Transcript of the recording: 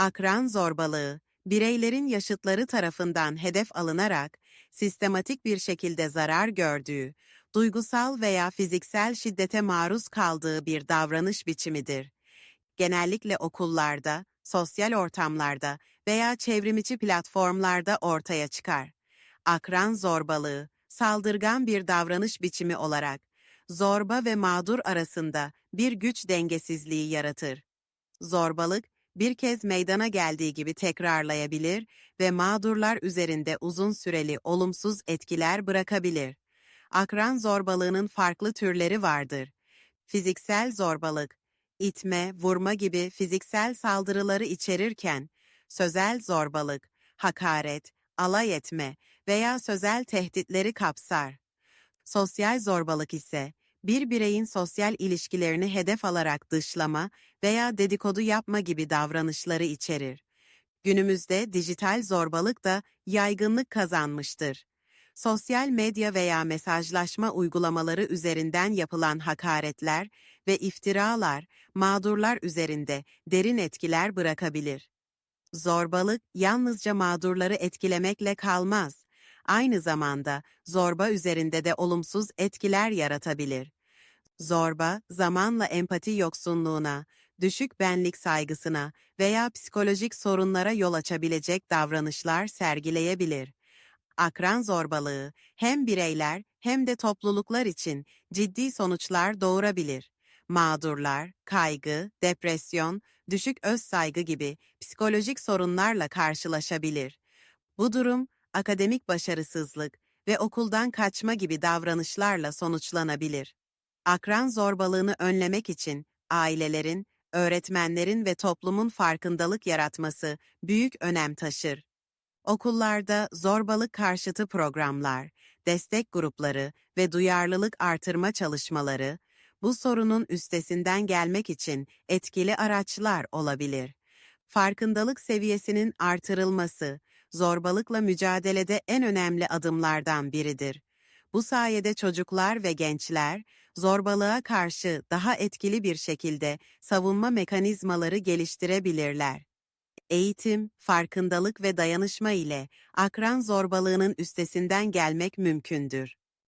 Akran zorbalığı, bireylerin yaşıtları tarafından hedef alınarak sistematik bir şekilde zarar gördüğü, duygusal veya fiziksel şiddete maruz kaldığı bir davranış biçimidir. Genellikle okullarda, sosyal ortamlarda veya çevrimiçi platformlarda ortaya çıkar. Akran zorbalığı, saldırgan bir davranış biçimi olarak zorba ve mağdur arasında bir güç dengesizliği yaratır. Zorbalık, bir kez meydana geldiği gibi tekrarlayabilir ve mağdurlar üzerinde uzun süreli olumsuz etkiler bırakabilir. Akran zorbalığının farklı türleri vardır. Fiziksel zorbalık, itme, vurma gibi fiziksel saldırıları içerirken, sözel zorbalık, hakaret, alay etme veya sözel tehditleri kapsar. Sosyal zorbalık ise, bir bireyin sosyal ilişkilerini hedef alarak dışlama veya dedikodu yapma gibi davranışları içerir. Günümüzde dijital zorbalık da yaygınlık kazanmıştır. Sosyal medya veya mesajlaşma uygulamaları üzerinden yapılan hakaretler ve iftiralar mağdurlar üzerinde derin etkiler bırakabilir. Zorbalık yalnızca mağdurları etkilemekle kalmaz. Aynı zamanda zorba üzerinde de olumsuz etkiler yaratabilir. Zorba, zamanla empati yoksunluğuna, düşük benlik saygısına veya psikolojik sorunlara yol açabilecek davranışlar sergileyebilir. Akran zorbalığı hem bireyler hem de topluluklar için ciddi sonuçlar doğurabilir. Mağdurlar, kaygı, depresyon, düşük öz saygı gibi psikolojik sorunlarla karşılaşabilir. Bu durum akademik başarısızlık ve okuldan kaçma gibi davranışlarla sonuçlanabilir. Akran zorbalığını önlemek için ailelerin, öğretmenlerin ve toplumun farkındalık yaratması büyük önem taşır. Okullarda zorbalık karşıtı programlar, destek grupları ve duyarlılık artırma çalışmaları bu sorunun üstesinden gelmek için etkili araçlar olabilir. Farkındalık seviyesinin artırılması, zorbalıkla mücadelede en önemli adımlardan biridir. Bu sayede çocuklar ve gençler zorbalığa karşı daha etkili bir şekilde savunma mekanizmaları geliştirebilirler. Eğitim, farkındalık ve dayanışma ile akran zorbalığının üstesinden gelmek mümkündür.